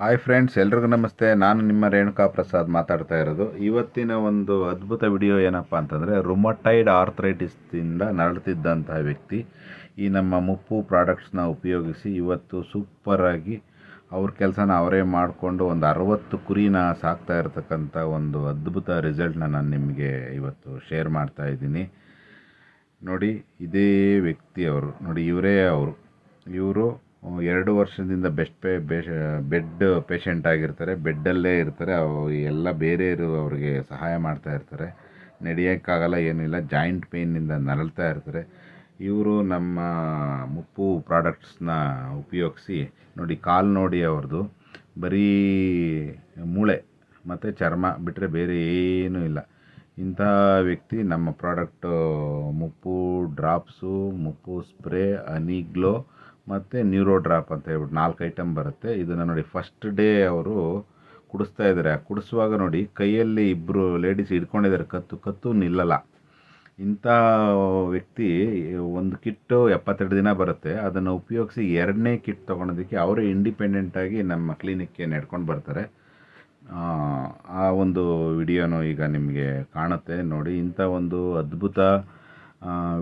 Hi friends ಎಲ್ರಿಗೂ ನಮಸ್ತೆ. ನಾನು ನಿಮ್ಮ ರೇಣುಕಾ ಪ್ರಸಾದ್ ಮಾತಾಡ್ತಾ ಇರೋದು. ಇವತ್ತಿನ ಒಂದು ಅದ್ಭುತ ವಿಡಿಯೋ ಏನಪ್ಪ ಅಂತಂದರೆ, ರುಮಟೈಡ್ ಆರ್ಥ್ರೈಟಿಸ್ದಿಂದ ನರಳುತ್ತಿದ್ದಂತಹ ವ್ಯಕ್ತಿ ಈ ನಮ್ಮ ಮುಪ್ಪು ಪ್ರಾಡಕ್ಟ್ಸ್ನ ಉಪಯೋಗಿಸಿ ಇವತ್ತು ಸೂಪರಾಗಿ ಅವ್ರ ಕೆಲಸನ ಅವರೇ ಮಾಡಿಕೊಂಡು ಒಂದು ಅರವತ್ತು ಕುರಿನ ಸಾಕ್ತಾ ಇರತಕ್ಕಂಥ ಒಂದು ಅದ್ಭುತ ರಿಸಲ್ಟ್ನ ನಾನು ನಿಮಗೆ ಇವತ್ತು ಶೇರ್ ಮಾಡ್ತಾ ಇದ್ದೀನಿ. ನೋಡಿ, ಇದೇ ವ್ಯಕ್ತಿ ಅವರು. ನೋಡಿ, ಇವರೇ ಅವರು. ಇವರು ಎರಡು ವರ್ಷದಿಂದ ಬೆಸ್ಟ್ ಪೇ ಬೆಡ್ ಪೇಷಂಟ್ ಆಗಿರ್ತಾರೆ ಬೆಡ್ಡಲ್ಲೇ ಇರ್ತಾರೆ, ಅವು ಎಲ್ಲ ಬೇರೆ ಅವ್ರಿಗೆ ಸಹಾಯ ಮಾಡ್ತಾ ಇರ್ತಾರೆ. ನಡೆಯೋಕ್ಕಾಗಲ್ಲ, ಏನಿಲ್ಲ ಜಾಯಿಂಟ್ ಪೇಯ್ನಿಂದ ನರಳ್ತಾ ಇರ್ತಾರೆ. ಇವರು ನಮ್ಮ ಮುಪ್ಪು ಪ್ರಾಡಕ್ಟ್ಸ್ನ ಉಪಯೋಗಿಸಿ, ನೋಡಿ ಕಾಲು ನೋಡಿ ಅವ್ರದ್ದು ಬರೀ ಮೂಳೆ ಮತ್ತು ಚರ್ಮ ಬಿಟ್ಟರೆ ಬೇರೆ ಏನೂ ಇಲ್ಲ. ಇಂಥ ವ್ಯಕ್ತಿ ನಮ್ಮ ಪ್ರಾಡಕ್ಟು ಮುಪ್ಪು ಡ್ರಾಪ್ಸು ಮುಪ್ಪು ಸ್ಪ್ರೇ ಅನಿಗ್ಲೋ ಮತ್ತು ನ್ಯೂರೋ ಡ್ರಾಪ್ ಅಂತ ಹೇಳ್ಬಿಟ್ಟು ನಾಲ್ಕು ಐಟಮ್ ಬರುತ್ತೆ. ಇದನ್ನು ನೋಡಿ ಫಸ್ಟ್ ಡೇ ಅವರು ಕುಡಿಸ್ತಾ ಇದ್ದಾರೆ. ಆ ಕುಡಿಸುವಾಗ ನೋಡಿ ಕೈಯಲ್ಲಿ ಇಬ್ಬರು ಲೇಡೀಸ್ ಹಿಡ್ಕೊಂಡಿದ್ದಾರೆ. ಕತ್ತು ಕತ್ತು ನಿಲ್ಲಲ್ಲ. ಇಂಥ ವ್ಯಕ್ತಿ ಒಂದು ಕಿಟ್ಟು ಎಪ್ಪತ್ತೆರಡು ದಿನ ಬರುತ್ತೆ. ಅದನ್ನು ಉಪಯೋಗಿಸಿ ಎರಡನೇ ಕಿಟ್ ತೊಗೊಳೋದಕ್ಕೆ ಅವರೇ ಇಂಡಿಪೆಂಡೆಂಟಾಗಿ ನಮ್ಮ ಕ್ಲಿನಿಕ್ಗೆ ನಡ್ಕೊಂಡು ಬರ್ತಾರೆ. ಆ ಒಂದು ವಿಡಿಯೋನು ಈಗ ನಿಮಗೆ ಕಾಣುತ್ತೆ. ನೋಡಿ ಇಂಥ ಒಂದು ಅದ್ಭುತ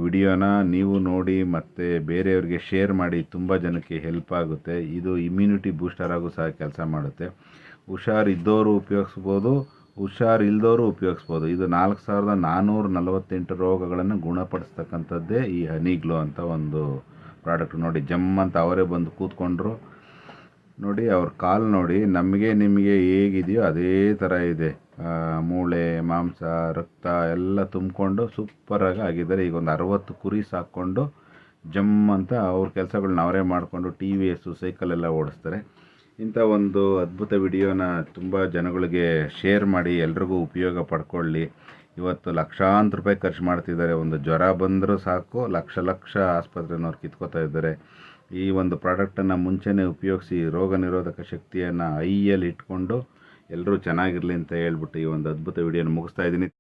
ವಿಡಿಯೋನ ನೀವು ನೋಡಿ ಮತ್ತು ಬೇರೆಯವ್ರಿಗೆ ಶೇರ್ ಮಾಡಿ ತುಂಬ ಜನಕ್ಕೆ ಹೆಲ್ಪ್ ಆಗುತ್ತೆ. ಇದು ಇಮ್ಯುನಿಟಿ ಬೂಸ್ಟರ್ ಆಗು ಸಹ ಕೆಲಸ ಮಾಡುತ್ತೆ. ಹುಷಾರಿದ್ದವರು ಉಪಯೋಗಿಸ್ಬೋದು, ಹುಷಾರು ಇಲ್ದವರು ಉಪಯೋಗಿಸ್ಬೋದು. ಇದು ನಾಲ್ಕು ಸಾವಿರದ ನಾನ್ನೂರ ನಲವತ್ತೆಂಟು ರೋಗಗಳನ್ನು ಗುಣಪಡಿಸ್ತಕ್ಕಂಥದ್ದೇ ಈ ಹನಿ ಗ್ಲೋ ಅಂತ ಒಂದು ಪ್ರಾಡಕ್ಟ್ ನೋಡಿ, ಜಮ್ ಅಂತ ಅವರೇ ಬಂದು ಕೂತ್ಕೊಂಡ್ರು. ನೋಡಿ, ಅವ್ರ ಕಾಲ್ ನೋಡಿ, ನಮಗೆ ನಿಮಗೆ ಹೇಗಿದೆಯೋ ಅದೇ ಥರ ಇದೆ. ಮೂಳೆ, ಮಾಂಸ, ರಕ್ತ ಎಲ್ಲ ತುಂಬಿಕೊಂಡು ಸೂಪರಾಗಿ ಆಗಿದ್ದಾರೆ. ಈಗ ಒಂದು ಅರವತ್ತು ಕುರಿ ಸಾಕ್ಕೊಂಡು ಜಮ್ ಅಂತ ಅವ್ರ ಕೆಲಸಗಳನ್ನ ಅವರೇ ಮಾಡಿಕೊಂಡು ಟಿ ವಿ ಎಸ್ಸು ಸೈಕಲೆಲ್ಲ ಓಡಿಸ್ತಾರೆ. ಇಂಥ ಒಂದು ಅದ್ಭುತ ವಿಡಿಯೋನ ತುಂಬ ಜನಗಳಿಗೆ ಶೇರ್ ಮಾಡಿ, ಎಲ್ರಿಗೂ ಉಪಯೋಗ ಪಡ್ಕೊಳ್ಳಿ. ಇವತ್ತು ಲಕ್ಷಾಂತರ ರೂಪಾಯಿ ಖರ್ಚು ಮಾಡ್ತಿದ್ದಾರೆ. ಒಂದು ಜ್ವರ ಬಂದರೂ ಸಾಕು, ಲಕ್ಷ ಲಕ್ಷ ಆಸ್ಪತ್ರೆನವ್ರು ಕಿತ್ಕೋತಾ ಇದ್ದಾರೆ. ಈ ಒಂದು ಪ್ರಾಡಕ್ಟನ್ನು ಮುಂಚೆನೇ ಉಪಯೋಗಿಸಿ ರೋಗ ನಿರೋಧಕ ಶಕ್ತಿಯನ್ನು ಐಯಲ್ಲಿ ಇಟ್ಕೊಂಡು ಎಲ್ಲರೂ ಚೆನ್ನಾಗಿರಲಿ ಅಂತ ಹೇಳ್ಬಿಟ್ಟು ಈ ಒಂದು ಅದ್ಭುತ ವಿಡಿಯೋನ ಮುಗಿಸ್ತಾ ಇದ್ದೀನಿ.